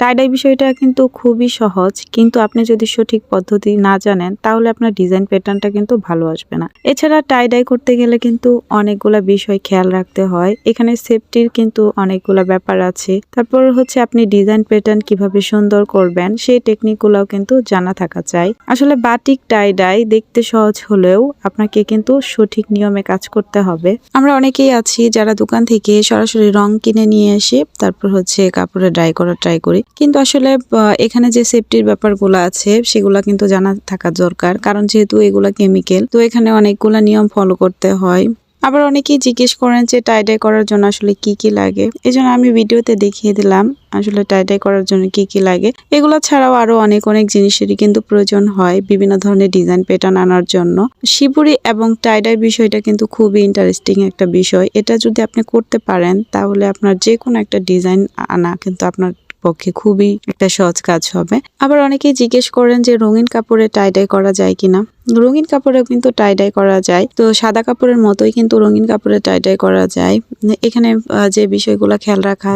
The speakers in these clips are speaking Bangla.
টাইডাই বিষয়টা কিন্তু খুবই সহজ, কিন্তু আপনি যদি সঠিক পদ্ধতি না জানেন, তাহলে আপনার ডিজাইন প্যাটার্নটা কিন্তু ভালো আসবে না। এছাড়া টাইডাই করতে গেলে কিন্তু অনেকগুলা বিষয় খেয়াল রাখতে হয়। এখানে সেফটির কিন্তু অনেকগুলা ব্যাপার আছে। তারপর হচ্ছে আপনি ডিজাইন প্যাটার্ন কীভাবে সুন্দর করবেন, সেই টেকনিকগুলোও কিন্তু জানা থাকা চাই। আসলে বাটিক টাইডাই দেখতে সহজ হলেও আপনাকে কিন্তু সঠিক নিয়মে কাজ করতে হবে। আমরা অনেকেই আছি যারা দোকান থেকে সরাসরি রং কিনে নিয়ে এসে তারপর হচ্ছে কাপড়ে ড্রাই করার ট্রাই করি। কিন্তু আসলে এখানে যে সেফটির ব্যাপারগুলো আছে, সেগুলো কিন্তু জানা থাকা দরকার। কারণ যেহেতু এগুলা কেমিক্যাল তো এখানে অনেকগুলা নিয়ম ফলো করতে হয়। আবার অনেকেই জিজ্ঞেস করেন যে টাইডাই করার জন্য আসলে কি কি লাগে? এই জন্য আমি ভিডিওতে দেখিয়ে দিলাম, আসলে টাইডাই করার জন্য কি কি লাগে। এগুলো ছাড়াও আরও অনেক অনেক জিনিসেরই কিন্তু প্রয়োজন হয়, বিভিন্ন ধরনের ডিজাইন প্যাটার্ন আনার জন্য। শিবুরি এবং টাইডাই বিষয়টা কিন্তু খুবই ইন্টারেস্টিং একটা বিষয়। এটা যদি আপনি করতে পারেন, তাহলে আপনার যে কোনো একটা ডিজাইন আনা কিন্তু আপনার পক্ষে খুবই একটা সহজ কাজ হবে। আবার অনেকেই জিজ্ঞেস করেন যে রঙিন কাপড়ে টাইডাই করা যায় কিনা। রঙিন কাপড়েও কিন্তু টাইডাই করা যায়। তো সাদা কাপড়ের মতোই কিন্তু রঙিন কাপড়ে টাইডাই করা যায়। এখানে যে বিষয়গুলো খেয়াল রাখা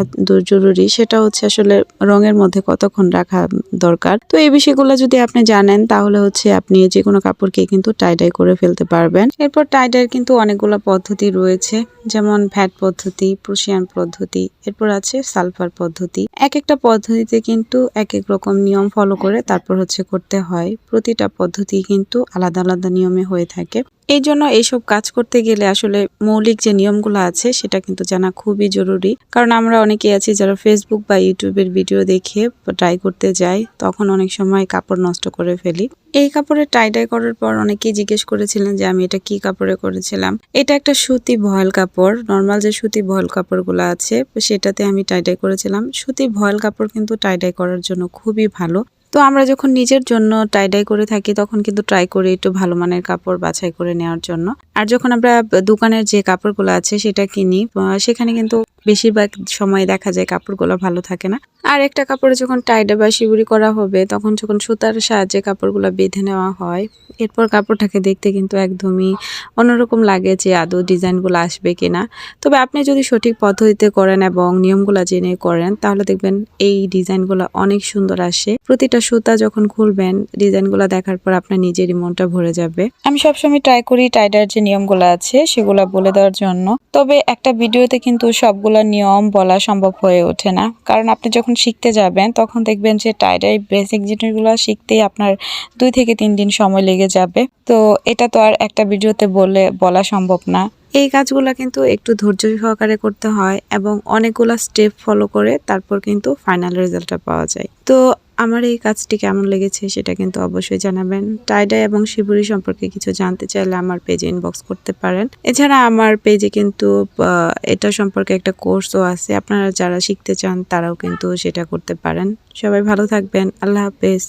জরুরি সেটা হচ্ছে আসলে রঙের মধ্যে কতক্ষণ রাখা দরকার। তো এই বিষয়গুলো যদি আপনি জানেন, তাহলে হচ্ছে আপনি যে কোনো কাপড়কে কিন্তু টাইডাই করে ফেলতে পারবেন। এরপর টাইডাইয়ের কিন্তু অনেকগুলো পদ্ধতি রয়েছে। যেমন ফ্যাট পদ্ধতি প্রুশিয়ান পদ্ধতি, এরপর আছে সালফার পদ্ধতি। এক একটা পদ্ধতিতে কিন্তু এক এক রকম নিয়ম ফলো করে তারপর হচ্ছে করতে হয়। প্রতিটা পদ্ধতি কিন্তু আলাদা আলাদা নিয়মে হয়ে থাকে। এই জন্য এইসব কাজ করতে গেলে আসলে মৌলিক যে নিয়মগুলো আছে, সেটা কিন্তু জানা খুবই জরুরি। কারণ আমরা অনেকেই আছি যারা ফেসবুক বা ইউটিউবের ভিডিও দেখে ট্রাই করতে যাই, তখন অনেক সময় কাপড় নষ্ট করে ফেলি। এই কাপড়ে টাইডাই করার পর অনেকেই জিজ্ঞেস করেছিলেন যে, আমি এটা কি কাপড়ে করেছিলাম? এটা একটা সুতি ভয়েল কাপড়। নর্মাল যে সুতি ভয়েল কাপড়গুলো আছে, সেটাতে আমি টাইডাই করেছিলাম। সুতি ভয়েল কাপড় কিন্তু টাইডাই করার জন্য খুবই ভালো। তো আমরা যখন নিজের জন্য টাই টাইডাই করে থাকি, তখন কিন্তু ট্রাই করি একটু ভালো মানের কাপড় বাছাই করে নেওয়ার জন্য। আর যখন আমরা দোকানের যে কাপড়গুলো আছে, সেটা কিনি সেখানে কিন্তু বেশিরভাগ সময় দেখা যায় কাপড়গুলো ভালো থাকে না। আর একটা কাপড়ে যখন টাইডা বা শিবুরি করা হবে, তখন যখন সুতার সাহায্যে কাপড়গুলো বেঁধে নেওয়া হয়, এরপর কাপড়টাকে দেখতে কিন্তু একদমই অন্যরকম লাগে যে আদৌ ডিজাইনগুলো আসবে কিনা। তবে আপনি যদি সঠিক পদ্ধতিতে করেন এবং নিয়মগুলো জেনে করেন, তাহলে দেখবেন এই ডিজাইনগুলো অনেক সুন্দর আসে। প্রতিটা সুতা যখন খুলবেন, ডিজাইনগুলো দেখার পর আপনার নিজেরই মনটা ভরে যাবে। আমি সবসময় ট্রাই করি টাইডার যে নিয়মগুলো আছে, সেগুলো বলে দেওয়ার জন্য। তবে একটা ভিডিওতে কিন্তু সবগুলা নিয়ম বলা সম্ভব হয়ে ওঠে না। কারণ আপনি যখন শিখতে যাবেন, তখন দেখবেন যে টাইডাই বেসিক জিনিসগুলো শিখতেই আপনার দুই থেকে তিন দিন সময় লেগে যাবে। তো এটা তো আর একটা ভিডিওতে বলে, বলা সম্ভব না। এই কাজগুলো কিন্তু একটু ধৈর্য সহকারে করতে হয় এবং অনেকগুলো স্টেপ ফলো করে তারপর কিন্তু ফাইনাল রেজাল্টটা পাওয়া যায়। তো আমার এই কাজটি কেমন লেগেছে সেটা কিন্তু অবশ্যই জানাবেন। টাইডা এবং শিবুরি সম্পর্কে কিছু জানতে চাইলে আমার পেজে ইনবক্স করতে পারেন। এছাড়া আমার পেজে কিন্তু এটা সম্পর্কে একটা কোর্সও আছে। আপনারা যারা শিখতে চান তারাও কিন্তু সেটা করতে পারেন। সবাই ভালো থাকবেন। আল্লাহ হাফেজ।